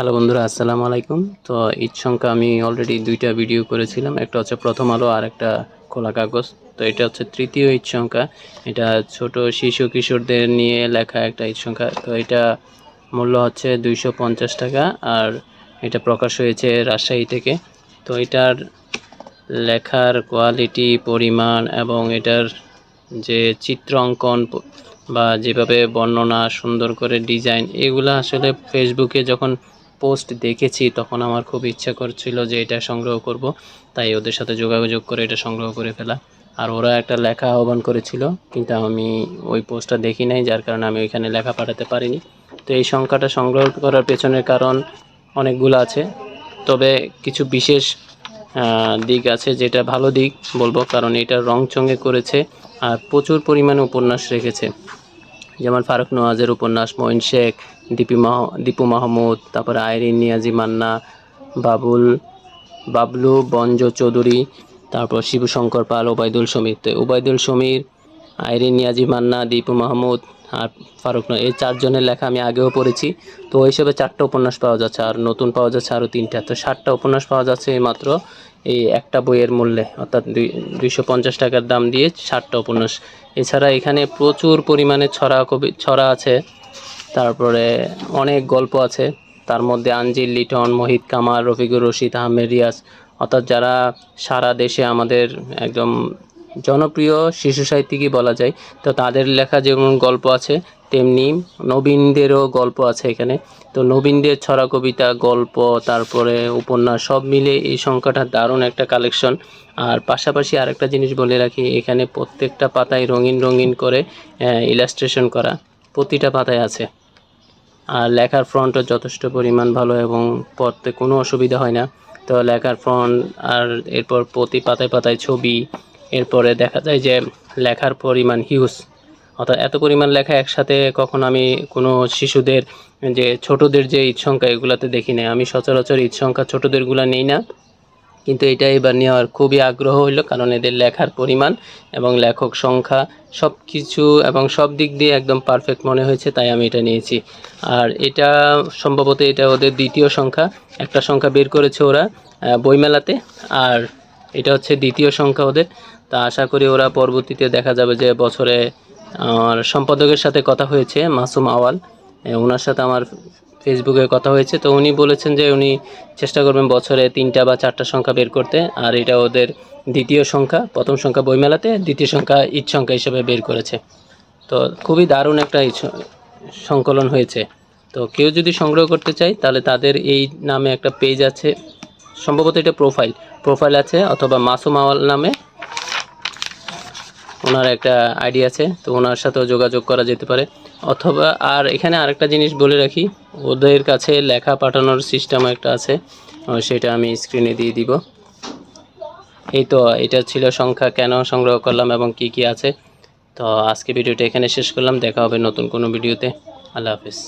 Hello বন্ধুরা, আসসালামু আলাইকুম। তো ঈদ সংখ্যা আমি অলরেডি দুইটা ভিডিও করেছিলাম। একটা হচ্ছে প্রথম আলো আর একটা খোলা কাগজ। তো এটা হচ্ছে তৃতীয় ঈদ সংখ্যা। এটা ছোট শিশু কিশোরদের নিয়ে লেখা একটা ঈদ সংখ্যা। তো এটা মূল্য হচ্ছে দুইশো পঞ্চাশ টাকা আর এটা প্রকাশ হয়েছে রাজশাহী থেকে। তো এটার লেখার কোয়ালিটি পরিমাণ এবং এটার যে চিত্র অঙ্কন বা যেভাবে বর্ণনা সুন্দর করে ডিজাইন এগুলো আসলে ফেসবুকে যখন পোস্ট দেখেছি, তখন আমার খুব ইচ্ছা করছিল যে এটা সংগ্রহ করব। তাই ওদের সাথে যোগাযোগ করে এটা সংগ্রহ করে ফেলা। আর ওরা একটা লেখা আহ্বান করেছিল, কিন্তু আমি ওই পোস্টটা দেখি নাই, যার কারণে আমি ওইখানে লেখা পাঠাতে পারিনি। তো এই সংখ্যাটা সংগ্রহ করার পেছনের কারণ অনেকগুলো আছে। তবে কিছু বিশেষ দিক আছে যেটা ভালো দিক বলব, কারণ এটা রং চঙে করেছে আর প্রচুর পরিমাণে উপন্যাস রেখেছে। যেমন ফারুক নওয়াজের উপন্যাস মঈন শেখ, দীপি মাহ, দীপু মাহমুদ, তারপরে আইরিন নিয়াজি মান্না, বাবুল, বাবলু বঞ্জ চৌধুরী, তারপর শিবশঙ্কর পাল, ওবায়দুল সমীর। তো ওবায়দুল সমীর আইরিন নিয়াজি, মান্না, দীপু মাহমুদ আর ফারুক নয়। এই চারজনের লেখা আমি আগেও পড়েছি। তো ওই হিসেবে চারটা উপন্যাস পাওয়া যাচ্ছে আর নতুন পাওয়া যাচ্ছে আরও তিনটা। তো ষাটটা উপন্যাস পাওয়া যাচ্ছে এই মাত্র। এই একটা বইয়ের মূল্যে, অর্থাৎ দুই, দুইশো পঞ্চাশ টাকার দাম দিয়ে ষাটটা উপন্যাস। এছাড়া এখানে প্রচুর পরিমাণে ছড়া কবি, ছড়া আছে। তারপরে অনেক গল্প আছে। তার মধ্যে আঞ্জিল লিটন, মোহিত কামার রফিকুর রশিদ, আহমেদ রিয়াজ। অর্থাৎ যারা সারা দেশে আমাদের একদম জনপ্রিয় শিশু সাহিত্যিকই বলা যায়। তো তাদের লেখা যেমন গল্প আছে, তেমনি নবীনদেরও গল্প আছে এখানে। তো নবীনদের ছড়া কবিতা, গল্প, তারপরে উপন্যাস সব মিলে এই সংখ্যাটা দারুণ একটা কালেকশন আর পাশাপাশি আরেকটা জিনিস বলে রাখি, এখানে প্রত্যেকটা পাতায় রঙিন রঙিন করে ইলাস্ট্রেশন করা প্রতিটা পাতায় আছে। আর লেখার ফ্রন্টও যথেষ্ট পরিমাণ ভালো এবং পড়তে কোনো অসুবিধা হয় না। তো লেখার ফ্রন্ট আর এরপর প্রতি পাতায় পাতায় ছবি এরপরে দেখা যায় যে লেখার পরিমাণ হিউজ অর্থাৎ এত পরিমাণ লেখা একসাথে কখন আমি কোনো শিশুদের যে ছোটদের যে ঈদ সংখ্যা, এগুলাতে দেখি না আমি সচরাচর ঈদ সংখ্যা ছোটদেরগুলো নেই না। কিন্তু এটা এবার নেওয়ার খুবই আগ্রহ হইল, কারণ এদের লেখার পরিমাণ এবং লেখক সংখ্যা সব কিছু এবং সব দিক দিয়ে একদম পারফেক্ট মনে হয়েছে, তাই আমি এটা নিয়েছি। আর এটা সম্ভবত এটা ওদের দ্বিতীয় সংখ্যা। একটা সংখ্যা বের করেছে ওরা বইমেলাতে। আর এটা হচ্ছে দ্বিতীয় সংখ্যা ওদের। তা আশা করি ওরা পরবর্তীতে দেখা যাবে যে বছরে, আমার সম্পাদকের সাথে কথা হয়েছে, মাসুম আওয়াল। ওনার সাথে আমার ফেসবুকে কথা হয়েছে। তো উনি বলেছেন যে উনি চেষ্টা করবেন বছরে তিনটা বা চারটা সংখ্যা বের করতে। আর এটা ওদের দ্বিতীয় সংখ্যা, প্রথম সংখ্যা বইমেলাতে, দ্বিতীয় সংখ্যা ঈদ সংখ্যা হিসেবে বের করেছে। তো খুবই দারুণ একটা সংকলন হয়েছে। তো কেউ যদি সংগ্রহ করতে চায়, তাহলে তাদের এই নামে একটা পেজ আছে। সম্ভবত এটা প্রোফাইল। প্রোফাইল আছে অথবা মাসুম আওয়াল নামে। ওনার একটা আইডি আছে, তো ওনার সাথেও যোগাযোগ করা যেতে পারে। অথবা, আর এখানে আরেকটা জিনিস বলে রাখি, ওদের কাছে লেখা পাঠানোর সিস্টেম একটা আছে সেটা আমি স্ক্রিনে দিয়ে দিব। এই তো, এটা ছিল সংখ্যা কেন সংগ্রহ করলাম এবং কি কি আছে। তো আজকে ভিডিওটা এখানে শেষ করলাম, দেখা হবে নতুন কোনো ভিডিওতে। আল্লাহ হাফিজ।